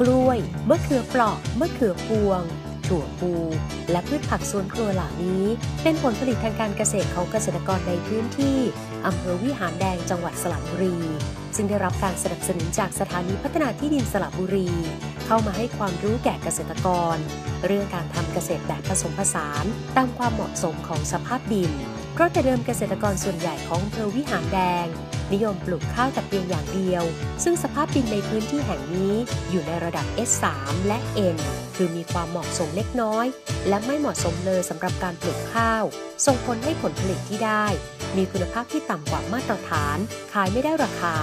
กล้วยมะเขือเปราะมะเขือพวง ถั่วปูและพืชผักสวนครัวเหล่านี้ เป็นผลผลิตทางการเกษตรของเกษตรกรในพื้นที่อำเภอวิหารแดงจังหวัดสระบุรี ซึ่งได้รับการสนับสนุนจากสถานีพัฒนาที่ดินสระบุรี เข้ามาให้ความรู้แก่เกษตรกร เรื่องการทำเกษตรแบบผสมผสาน ตามความเหมาะสมของสภาพดิน เพราะแต่เดิมเกษตรกรส่วนใหญ่ของอำเภอวิหารแดง นิยมปลูกข้าวแต่เพียงอย่างเดียว ซึ่งสภาพดินในพื้นที่แห่งนี้อยู่ในระดับ S3 และ N คือมีความเหมาะสมเล็กน้อย และไม่เหมาะสมเลยสำหรับการปลูกข้าว ส่งผลให้ผลผลิตที่ได้ มีคุณภาพที่ต่ำกว่ามาตรฐาน ขายไม่ได้ราคา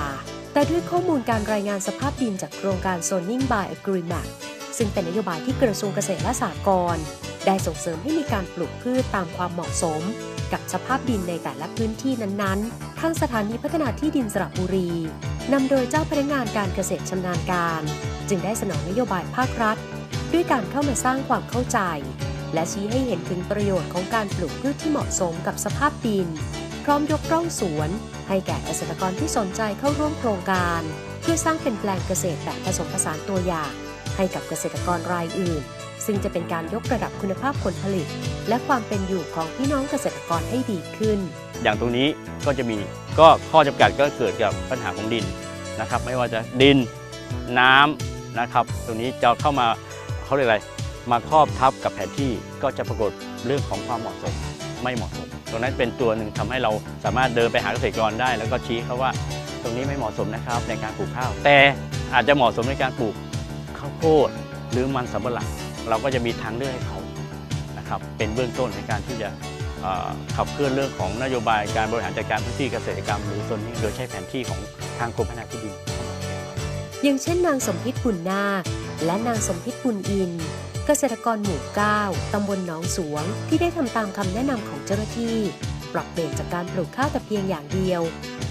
แต่ด้วยข้อมูลการรายงานสภาพดินจากโครงการ Zoning by Agreement ซึ่งเป็นนโยบายที่กระทรวงเกษตรและสหกรณ์ ได้ส่งเสริมให้มีการปลูกพืชตามความเหมาะสม กับสภาพดินในแต่ละพื้นที่นั้นๆ ทางสถานีพัฒนาที่ดินสระบุรีนำโดยเจ้าพนักงานการเกษตรชำนาญการ จึงได้สนองนโยบายภาครัฐ ด้วยการเข้ามาสร้างความเข้าใจ และชี้ให้เห็นถึงประโยชน์ของการปลูกพืชที่เหมาะสมกับสภาพดิน พร้อมยกร่องสวน ให้แก่เกษตรกรที่สนใจเข้าร่วมโครงการ เพื่อสร้างเป็นแปลงเกษตรแบบผสมผสานตัวอย่าง ให้กับเกษตรกรรายอื่น ซึ่งจะเป็นการยกระดับคุณภาพผลผลิต และความเป็นอยู่ของพี่น้องเกษตรกรให้ดีขึ้น อย่างตรงนี้ก็จะมีก็ข้อจำกัดก็เกิดกับปัญหาของดินนะครับ ไม่ว่าจะดินน้ำนะครับ ตรงนี้จะเข้ามาเขาเรียกอะไรมาครอบทับกับแผนที่ก็จะปรากฏเรื่องของความเหมาะสมไม่เหมาะสม ตรงนั้นเป็นตัวหนึ่งทำให้เราสามารถเดินไปหาเกษตรกรได้ แล้วก็ชี้เขาว่าตรงนี้ไม่เหมาะสมนะครับในการปลูกข้าว แต่อาจจะเหมาะสมในการปลูกข้าวโพดหรือมันสำปะหลัง เราก็จะมีทางเลือกให้เขานะครับเป็นเบื้องต้นในการที่จะขับเคลื่อนเรื่องของนโยบายการบริหารจัดการพื้นที่เกษตรกรรม หรือโซนนี้โดยใช้แผนที่ของทางกรมพัฒนาที่ดินอย่างเช่นนางสมพิษบุญนาคและนางสมพิษบุญอิน เกษตรกรหมู่9ตำบลหนองสวง ที่ได้ทำตามคำแนะนำของเจ้าหน้าที่ ปรับเปลี่ยนจากการปลูกข้าวแต่เพียงอย่างเดียว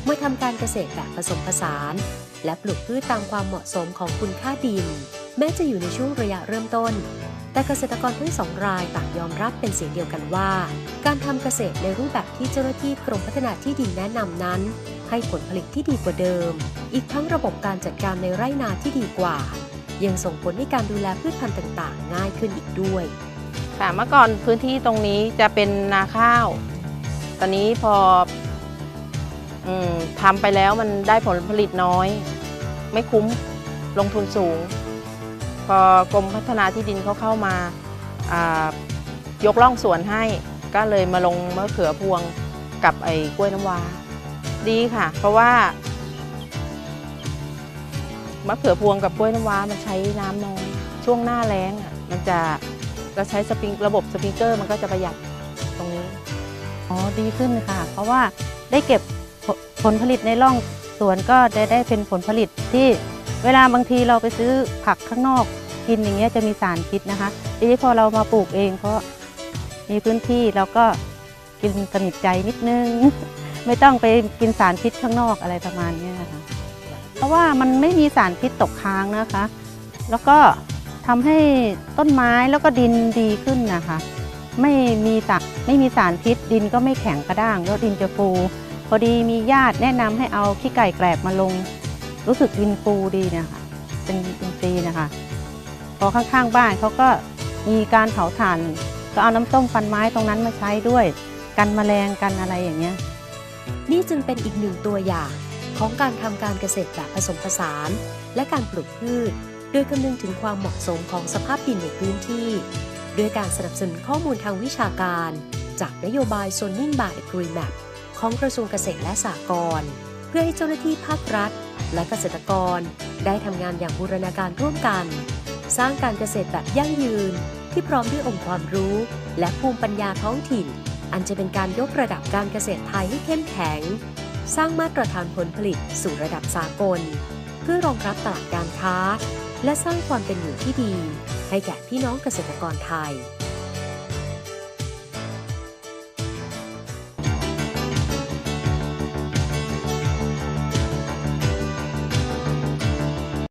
มาทำการเกษตรแบบผสมผสาน และปลูกพืชตามความเหมาะสมของคุณค่าดิน แม้จะอยู่ในช่วงระยะเริ่มต้น แต่เกษตรกรทั้งสองรายต่างยอมรับเป็นเสียงเดียวกันว่า การทำเกษตรในรูปแบบที่เจ้าหน้าที่กรมพัฒนาที่ดินแนะนำนั้น ให้ผลผลิตที่ดีกว่าเดิม อีกทั้งระบบการจัดการในไร่นาที่ดีกว่า ยังส่งผลให้การดูแลพืชพันธุ์ต่างๆ ง่ายขึ้นอีกด้วยค่ะเมื่อก่อนพื้นที่ตรงนี้จะเป็นนาข้าว ตอนนี้พออทำไปแล้วมันได้ผลผลิตน้อย ไม่คุ้มลงทุนสูง พอกรมพัฒนาที่ดินเขาเข้ามายกล่องสวนให้ ก็เลยมาลงมะเขือพวงกับไอ้กล้วยน้ำว้าดีค่ะ เพราะว่ามะเขือพวงกับกล้วยน้ำว้ามันใช้น้ำน้อยช่วงหน้าแล้งอะมันจะเราใช้สปริงระบบสปริงเกอร์มันก็จะประหยัดตรงนี้ อ๋อดีขึ้นค่ะ เพราะว่าได้เก็บผผลผลิตในร่องสวนก็ได้ได้เป็นผลผลิตที่ เวลาบางทีเราไปซื้อผักข้างนอกกินอย่างเงี้ยจะมีสารพิษนะคะ ทีนี้พอเรามาปลูกเอง เพราะมีพื้นที่เราก็กินสนิทใจนิดนึง ไม่ต้องไปกินสารพิษข้างนอกอะไรประมาณนี้นะคะเพราะว่ามันไม่มีสารพิษตกค้างนะคะ แล้วก็ทำให้ต้นไม้แล้วก็ดินดีขึ้นนะคะ ไม่มีสารไม่มีสารพิษ ดินก็ไม่แข็งกระด้างแล้วดินจะฟู พอดีมีญาติแนะนำให้เอาขี้ไก่แกลบมาลง รู้สึกดินฟูดีเนะคะเป็นอินทรีย์นะคะ พอข้างๆบ้านเขาก็มีการเผาถ่าน ก็เอาน้ำส้มฟันไม้ตรงนั้นมาใช้ด้วย กันแมลงกันอะไรอย่างเงี้ย นี่จึงเป็นอีกหนึ่งตัวอย่างของการทำการเกษตรแบบผสมผสาน และการปลูกพืช โดยคำนึงถึงความเหมาะสมของสภาพดินในพื้นที่ ด้วยการสนับสนุนข้อมูลทางวิชาการ จากนโยบาย Zoning by Agreement ของกระทรวงเกษตรและสหกรณ์ เพื่อให้เจ้าหน้าที่ภาครัฐ และเกษตรกร ได้ทำงานอย่างบูรณาการร่วมกัน สร้างการเกษตรแบบยั่งยืน ที่พร้อมด้วยองค์ความรู้ และภูมิปัญญาท้องถิ่น อันจะเป็นการยกระดับการเกษตรไทยให้เข้มแข็ง สร้างมาตรฐานผลผลิตสู่ระดับสากล เพื่อรองรับตลาดการค้า และสร้างความเป็นอยู่ที่ดี ให้แก่พี่น้องเกษตรกรไทย